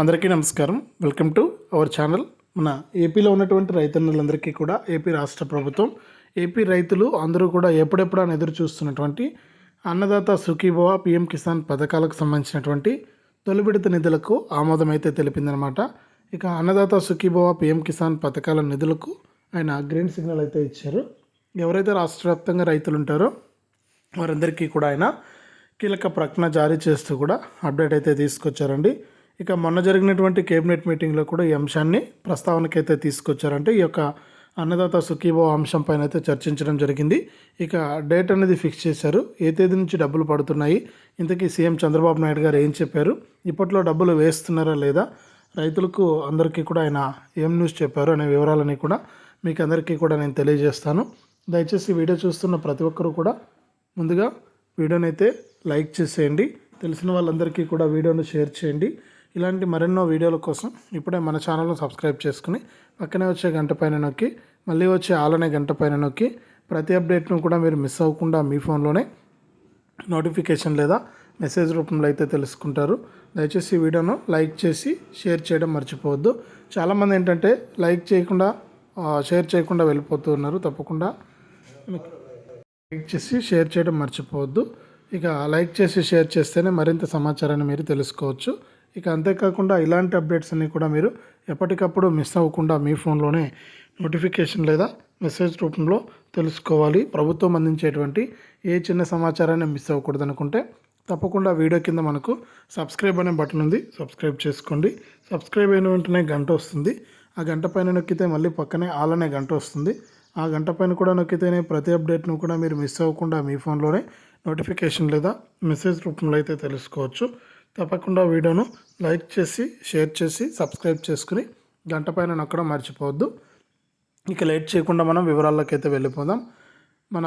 అందరికీ నమస్కారం. Welcome to our channel. మన ఏపీలో ఉన్నటువంటి రైతన్నులందరికీ కూడా ఏపీ రాష్ట్ర ప్రభుత్వం ఏపీ రైతులు అందరూ కూడా ఎప్పుడెప్పుడు అని ఎదురు చూస్తున్నటువంటి అన్నదాత సుఖీభవ పిఎం కిసాన్ పథకాలకు సంబంధించినటువంటి తొలి విడత నిధులకు ఆమోదం అయితే తెలిపిందనమాట ఇక అన్నదాత సుఖీభవ పిఎం కిసాన్ పథకాల నిధులకు ఆయన గ్రీన్ సిగ్నల్ అయితే ఇచ్చారు. ఎవరైతే రాష్ట్ర వ్యాప్తంగా రైతులు ఉంటారో వారందరికీ కూడా ఆయన కీలక ప్రకటన జారీ చేస్తూ కూడా అప్డేట్ అయితే తీసుకొచ్చారండి. ఇక మొన్న జరిగినటువంటి కేబినెట్ మీటింగ్లో కూడా ఈ అంశాన్ని ప్రస్తావనకైతే తీసుకొచ్చారంటే ఈ యొక్క అన్నదాత సుఖీభో అంశం పైన అయితే చర్చించడం జరిగింది. ఇక డేట్ అనేది ఫిక్స్ చేశారు. ఏ తేదీ నుంచి డబ్బులు పడుతున్నాయి? ఇంతకీ సీఎం చంద్రబాబు నాయుడు గారు ఏం చెప్పారు? ఇప్పట్లో డబ్బులు వేస్తున్నారా లేదా? రైతులకు అందరికీ కూడా ఆయన ఏం న్యూస్ చెప్పారు అనే వివరాలని కూడా మీకు అందరికీ కూడా నేను తెలియజేస్తాను. దయచేసి వీడియో చూస్తున్న ప్రతి ఒక్కరూ కూడా ముందుగా వీడియోని అయితే లైక్ చేసేయండి. తెలిసిన వాళ్ళందరికీ కూడా వీడియోను షేర్ చేయండి. ఇలాంటి మరెన్నో వీడియోల కోసం ఇప్పుడే మన ఛానల్ను సబ్స్క్రైబ్ చేసుకుని పక్కనే వచ్చే గంట పైన నొక్కి మళ్ళీ వచ్చే ఆలనే గంట పైన నొక్కి ప్రతి అప్డేట్ను కూడా మీరు మిస్ అవ్వకుండా మీ ఫోన్లోనే నోటిఫికేషన్ లేదా మెసేజ్ రూపంలో అయితే తెలుసుకుంటారు. దయచేసి ఈ వీడియోను లైక్ చేసి షేర్ చేయడం మర్చిపోవద్దు. చాలామంది ఏంటంటే లైక్ చేయకుండా షేర్ చేయకుండా వెళ్ళిపోతూ ఉన్నారు. తప్పకుండా లైక్ చేసి షేర్ చేయడం మర్చిపోవద్దు. ఇక లైక్ చేసి షేర్ చేస్తేనే మరింత సమాచారాన్ని మీరు తెలుసుకోవచ్చు. ఇక అంతేకాకుండా ఇలాంటి అప్డేట్స్ అన్నీ కూడా మీరు ఎప్పటికప్పుడు మిస్ అవ్వకుండా మీ ఫోన్లోనే నోటిఫికేషన్ లేదా మెసేజ్ రూపంలో తెలుసుకోవాలి. ప్రభుత్వం అందించేటువంటి ఏ చిన్న సమాచారాన్ని మిస్ అవ్వకూడదు అనుకుంటే తప్పకుండా వీడియో కింద మనకు సబ్స్క్రైబ్ అనే బటన్ ఉంది. సబ్స్క్రైబ్ చేసుకోండి. సబ్స్క్రైబ్ అయిన వెంటనే గంట వస్తుంది. ఆ గంట పైన నొక్కితే మళ్ళీ పక్కనే ఆల్ అనే గంట వస్తుంది. ఆ గంట పైన కూడా నొక్కితేనే ప్రతి అప్డేట్ను కూడా మీరు మిస్ అవ్వకుండా మీ ఫోన్లోనే నోటిఫికేషన్ లేదా మెసేజ్ రూపంలో అయితే తెలుసుకోవచ్చు. తప్పకుండా వీడియోను లైక్ చేసి షేర్ చేసి సబ్స్క్రైబ్ చేసుకుని గంట పైన నొక్కడం మర్చిపోవద్దు. ఇక లేట్ చేయకుండా మనం వివరాల్లోకైతే వెళ్ళిపోదాం. మన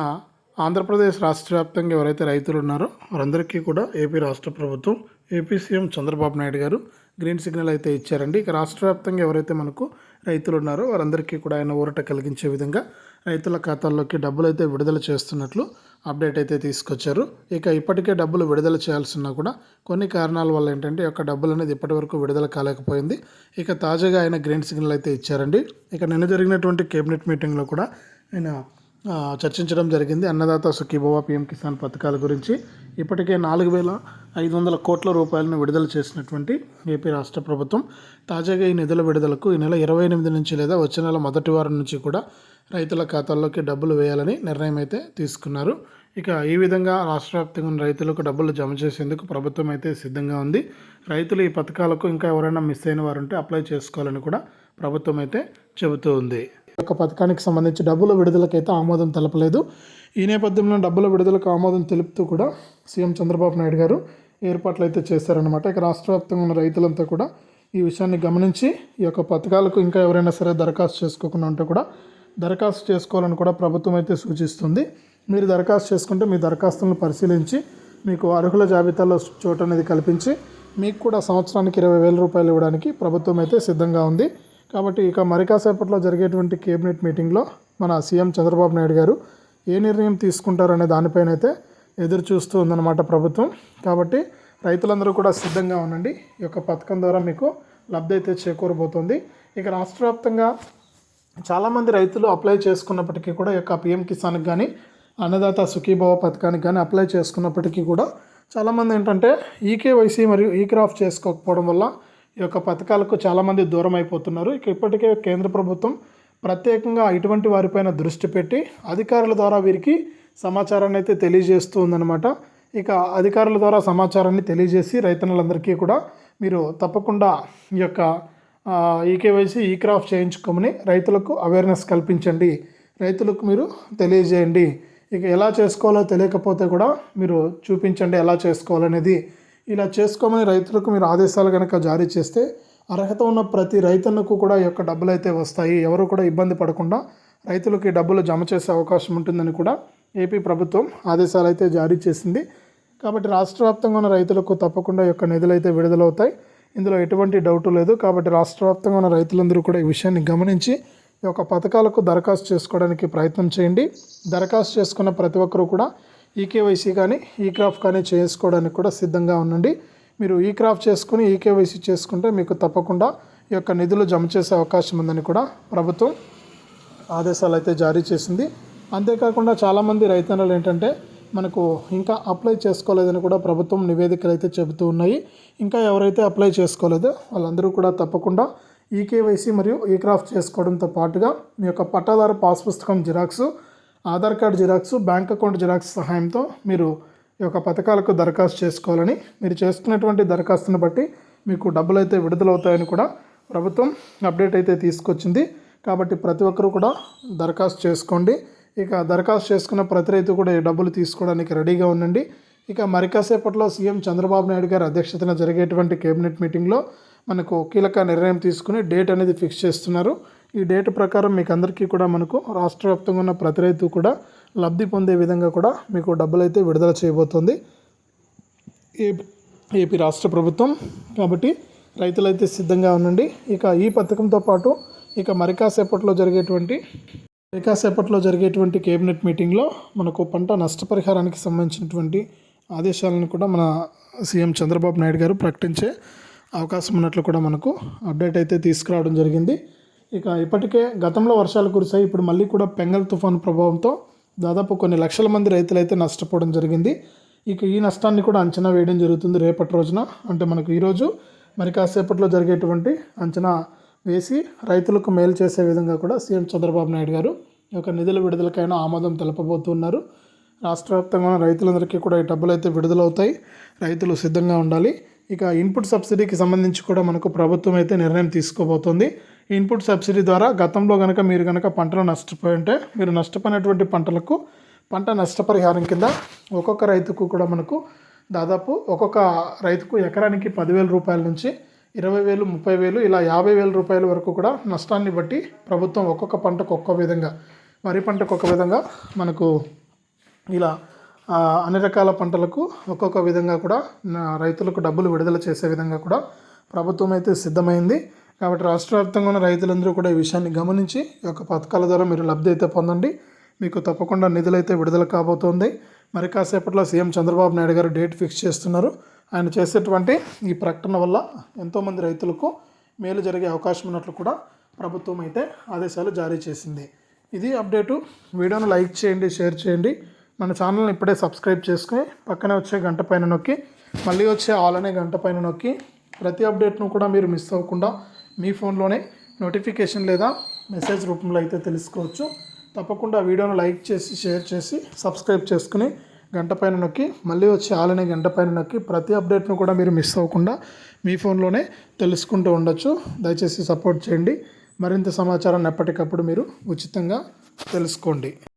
ఆంధ్రప్రదేశ్ రాష్ట్ర వ్యాప్తంగా ఎవరైతే రైతులు ఉన్నారో వారందరికీ కూడా ఏపీ రాష్ట్ర ప్రభుత్వం ఏపీ సీఎం చంద్రబాబు నాయుడు గారు గ్రీన్ సిగ్నల్ అయితే ఇచ్చారండి. ఇక రాష్ట్ర వ్యాప్తంగా ఎవరైతే మనకు రైతులు ఉన్నారో వారందరికీ కూడా ఆయన ఊరట కలిగించే విధంగా రైతుల ఖాతాల్లోకి డబ్బులు అయితే విడుదల చేస్తున్నట్లు అప్డేట్ అయితే తీసుకొచ్చారు. ఇక ఇప్పటికే డబ్బులు విడుదల చేయాల్సిన కూడా కొన్ని కారణాల వల్ల ఏంటంటే యొక్క డబ్బులు అనేది ఇప్పటివరకు విడుదల కాలేకపోయింది. ఇక తాజాగా ఆయన గ్రీన్ సిగ్నల్ అయితే ఇచ్చారండి. ఇక నిన్న జరిగినటువంటి కేబినెట్ మీటింగ్లో కూడా ఆయన చర్చించడం జరిగింది. అన్నదాత సుఖీభవ పిఎం కిసాన్ పథకాల గురించి. ఇప్పటికే నాలుగు వేల ఐదు వందల కోట్ల రూపాయలను విడుదల చేసినటువంటి ఏపీ రాష్ట్ర ప్రభుత్వం తాజాగా ఈ నిధుల విడుదలకు ఈ నెల ఇరవై ఎనిమిది నుంచి లేదా వచ్చే నెల మొదటి వారం నుంచి కూడా రైతుల ఖాతాల్లోకి డబ్బులు వేయాలని నిర్ణయం అయితే తీసుకున్నారు. ఇక ఈ విధంగా రాష్ట్ర వ్యాప్తంగా ఉన్న రైతులకు డబ్బులు జమ చేసేందుకు ప్రభుత్వం అయితే సిద్ధంగా ఉంది. రైతులు ఈ పథకాలకు ఇంకా ఎవరైనా మిస్ అయిన వారు ఉంటే అప్లై చేసుకోవాలని కూడా ప్రభుత్వం అయితే చెబుతూ ఉంది. యొక్క పథకానికి సంబంధించి డబ్బుల విడుదలకైతే ఆమోదం తెలపలేదు. ఈ నేపథ్యంలో డబ్బుల విడుదలకు ఆమోదం తెలుపుతూ కూడా సీఎం చంద్రబాబు నాయుడు గారు ఏర్పాట్లు అయితే చేశారనమాట ఇక రాష్ట్ర వ్యాప్తంగా ఉన్న రైతులంతా కూడా ఈ విషయాన్ని గమనించి ఈ యొక్క పథకాలకు ఇంకా ఎవరైనా సరే దరఖాస్తు చేసుకోకుండా ఉంటే కూడా దరఖాస్తు చేసుకోవాలని కూడా ప్రభుత్వం అయితే సూచిస్తుంది. మీరు దరఖాస్తు చేసుకుంటే మీ దరఖాస్తులను పరిశీలించి మీకు అర్హుల జాబితాలో చోటు అనేది కల్పించి మీకు కూడా సంవత్సరానికి ఇరవై వేల రూపాయలు ఇవ్వడానికి ప్రభుత్వం అయితే సిద్ధంగా ఉంది. కాబట్టి ఇక మరికాసేపట్లో జరిగేటువంటి కేబినెట్ మీటింగ్లో మన సీఎం చంద్రబాబు నాయుడు గారు ఏ నిర్ణయం తీసుకుంటారనే దానిపైన అయితే ఎదురు చూస్తూ ఉందన్నమాట ప్రభుత్వం. కాబట్టి రైతులందరూ కూడా సిద్ధంగా ఉండండి. ఈ యొక్క పథకం ద్వారా మీకు లబ్ధి అయితే చేకూరబోతోంది. ఇక రాష్ట్ర వ్యాప్తంగా చాలామంది రైతులు అప్లై చేసుకున్నప్పటికీ కూడా ఈ యొక్క పిఎం కిసాన్కి కానీ అన్నదాత సుఖీభావ పథకానికి కానీ అప్లై చేసుకున్నప్పటికీ కూడా చాలామంది ఏంటంటే ఈకేవైసీ మరియు ఈ క్రాఫ్ట్ చేసుకోకపోవడం వల్ల ఈ యొక్క పథకాలకు చాలామంది దూరం అయిపోతున్నారు. ఇక ఇప్పటికే కేంద్ర ప్రభుత్వం ప్రత్యేకంగా ఇటువంటి వారిపైన దృష్టి పెట్టి అధికారుల ద్వారా వీరికి సమాచారాన్ని అయితే తెలియజేస్తూ ఉందన్నమాట ఇక అధికారుల ద్వారా సమాచారాన్ని తెలియజేసి రైతన్నలందరికీ కూడా మీరు తప్పకుండా ఈ యొక్క ఈకేవైసీ ఈ క్రాఫ్ట్ చేయించుకోమని రైతులకు అవేర్నెస్ కల్పించండి. రైతులకు మీరు తెలియజేయండి. ఇక ఎలా చేసుకోవాలో తెలియకపోతే కూడా మీరు చూపించండి ఎలా చేసుకోవాలనేది. ఇలా చేసుకోమని రైతులకు మీరు ఆదేశాలు కనుక జారీ చేస్తే అర్హత ఉన్న ప్రతి రైతన్నకు కూడా ఈ యొక్క డబ్బులు అయితే వస్తాయి. ఎవరు కూడా ఇబ్బంది పడకుండా రైతులకు డబ్బులు జమ చేసే అవకాశం ఉంటుందని కూడా ఏపీ ప్రభుత్వం ఆదేశాలు అయితే జారీ చేసింది. కాబట్టి రాష్ట్ర వ్యాప్తంగా ఉన్న రైతులకు తప్పకుండా యొక్క నిధులు అయితే విడుదలవుతాయి. ఇందులో ఎటువంటి డౌట్ లేదు. కాబట్టి రాష్ట్ర వ్యాప్తంగా ఉన్న రైతులందరూ కూడా ఈ విషయాన్ని గమనించి ఈ యొక్క పథకాలకు దరఖాస్తు చేసుకోవడానికి ప్రయత్నం చేయండి. దరఖాస్తు చేసుకున్న ప్రతి ఒక్కరూ కూడా ఈకేవైసీ కానీ e ఈ క్రాఫ్ట్ కానీ చేసుకోవడానికి కూడా సిద్ధంగా ఉండండి. మీరు e ఈ క్రాఫ్ట్ చేసుకుని ఈ కేవైసీ చేసుకుంటే మీకు తప్పకుండా ఈ యొక్క నిధులు జమ చేసే అవకాశం ఉందని కూడా ప్రభుత్వం ఆదేశాలు అయితే జారీ చేసింది. అంతేకాకుండా చాలామంది రైతన్నలు ఏంటంటే మనకు ఇంకా అప్లై చేసుకోలేదని కూడా ప్రభుత్వం నివేదికలు అయితే చెబుతూ ఉన్నాయి. ఇంకా ఎవరైతే అప్లై చేసుకోలేదో వాళ్ళందరూ కూడా తప్పకుండా ఈకేవైసీ మరియు ఈ క్రాఫ్ట్ చేసుకోవడంతో పాటుగా మీ యొక్క పట్టాదారు పాస్ పుస్తకం xerox Aadhaar card xerox bank account xerox సహాయంతో మీరు ఈ యొక్క పథకాలకు దరఖాస్తు చేసుకోవాలని మీరు చేసుకున్నటువంటి దరఖాస్తును బట్టి మీకు డబ్బులు అయితే విడుదలవుతాయని కూడా ప్రభుత్వం అప్డేట్ అయితే తీసుకొచ్చింది. కాబట్టి ప్రతి ఒక్కరూ కూడా దరఖాస్తు చేసుకోండి. ఇక దరఖాస్తు చేసుకున్న ప్రతి రైతు కూడా ఈ డబ్బులు తీసుకోవడానికి రెడీగా ఉండండి. ఇక మరికాసేపట్లో సీఎం చంద్రబాబు నాయుడు గారి అధ్యక్షతన జరిగేటువంటి కేబినెట్ మీటింగ్లో మనకు కీలక నిర్ణయం తీసుకుని డేట్ అనేది ఫిక్స్ చేస్తున్నారు. ఈ డేట్ ప్రకారం మీకు అందరికీ కూడా మనకు రాష్ట్ర వ్యాప్తంగా ఉన్న ప్రతి రైతు కూడా లబ్ధి పొందే విధంగా కూడా మీకు డబ్బులు అయితే విడుదల చేయబోతోంది. ఏపీ ఏపీ రాష్ట్ర ప్రభుత్వం. కాబట్టి రైతులైతే సిద్ధంగా ఉండండి. ఇక ఈ పథకంతో పాటు ఇక మరికాసేపట్లో జరిగేటువంటి మరికాసేపట్లో జరిగేటువంటి కేబినెట్ మీటింగ్లో మనకు పంట నష్టపరిహారానికి సంబంధించినటువంటి ఆదేశాలను కూడా మన సీఎం చంద్రబాబు నాయుడు గారు ప్రకటించే అవకాశం ఉన్నట్లు కూడా మనకు అప్డేట్ అయితే తీసుకురావడం జరిగింది. ఇక ఇప్పటికే గతంలో వర్షాలు కురిసాయి ఇప్పుడు మళ్ళీ కూడా పెంగల్ తుఫాను ప్రభావంతో దాదాపు కొన్ని లక్షల మంది రైతులు అయితే నష్టపోవడం జరిగింది. ఇక ఈ నష్టాన్ని కూడా అంచనా వేయడం జరుగుతుంది రేపటి రోజున. అంటే మనకు ఈరోజు మరి కాసేపట్లో జరిగేటువంటి అంచనా వేసి రైతులకు మేలు చేసే విధంగా కూడా సీఎం చంద్రబాబు నాయుడు గారు ఈ యొక్క నిధుల విడుదలకైనా ఆమోదం తెలపబోతున్నారు. రాష్ట్ర వ్యాప్తంగా రైతులందరికీ కూడా ఈ డబ్బులు అయితే విడుదలవుతాయి. రైతులు సిద్ధంగా ఉండాలి. ఇక ఇన్పుట్ సబ్సిడీకి సంబంధించి కూడా మనకు ప్రభుత్వం అయితే నిర్ణయం తీసుకోబోతోంది. ఇన్పుట్ సబ్సిడీ ద్వారా గతంలో కనుక మీరు కనుక పంటలు నష్టపోయి ఉంటే మీరు నష్టపోయినటువంటి పంటలకు పంట నష్టపరిహారం కింద ఒక్కొక్క రైతుకు కూడా మనకు దాదాపు ఒక్కొక్క రైతుకు ఎకరానికి పదివేల రూపాయల నుంచి ఇరవై వేలు ముప్పై వేలు ఇలా యాభై వేల రూపాయల వరకు కూడా నష్టాన్ని బట్టి ప్రభుత్వం ఒక్కొక్క పంటకు ఒక్కో విధంగా వరి పంటకు ఒక విధంగా మనకు ఇలా అన్ని రకాల పంటలకు ఒక్కొక్క విధంగా కూడా రైతులకు డబ్బులు విడుదల చేసే విధంగా కూడా ప్రభుత్వం అయితే సిద్ధమైంది. కాబట్టి రాష్ట్ర వ్యాప్తంగా ఉన్న రైతులందరూ కూడా ఈ విషయాన్ని గమనించి ఈ యొక్క పథకాల ద్వారా మీరు లబ్ధి అయితే పొందండి. మీకు తప్పకుండా నిధులైతే విడుదల కాబోతోంది. మరి కాసేపట్లో సీఎం చంద్రబాబు నాయుడు గారు డేట్ ఫిక్స్ చేస్తున్నారు. ఆయన చేసేటువంటి ఈ ప్రకటన వల్ల ఎంతోమంది రైతులకు మేలు జరిగే అవకాశం ఉన్నట్లు కూడా ప్రభుత్వం అయితే ఆదేశాలు జారీ చేసింది. ఇది అప్డేటు. వీడియోను లైక్ చేయండి షేర్ చేయండి. మన ఛానల్ని ఇప్పుడే సబ్స్క్రైబ్ చేసుకుని పక్కనే వచ్చే గంట పైన నొక్కి మళ్ళీ వచ్చే ఆల్ అనే గంట పైన నొక్కి ప్రతి అప్డేట్ను కూడా మీరు మిస్ అవ్వకుండా మీ ఫోన్లోనే నోటిఫికేషన్ లేదా మెసేజ్ రూపంలో అయితే తెలుసుకోవచ్చు. తప్పకుండా వీడియోను లైక్ చేసి షేర్ చేసి సబ్స్క్రైబ్ చేసుకుని గంట పైన నొక్కి మళ్ళీ వచ్చే ఆలనే గంట పైన నొక్కి ప్రతి అప్డేట్ను కూడా మీరు మిస్ అవ్వకుండా మీ ఫోన్లోనే తెలుసుకుంటూ ఉండొచ్చు. దయచేసి సపోర్ట్ చేయండి. మరింత సమాచారాన్ని ఎప్పటికప్పుడు మీరు ఉచితంగా తెలుసుకోండి.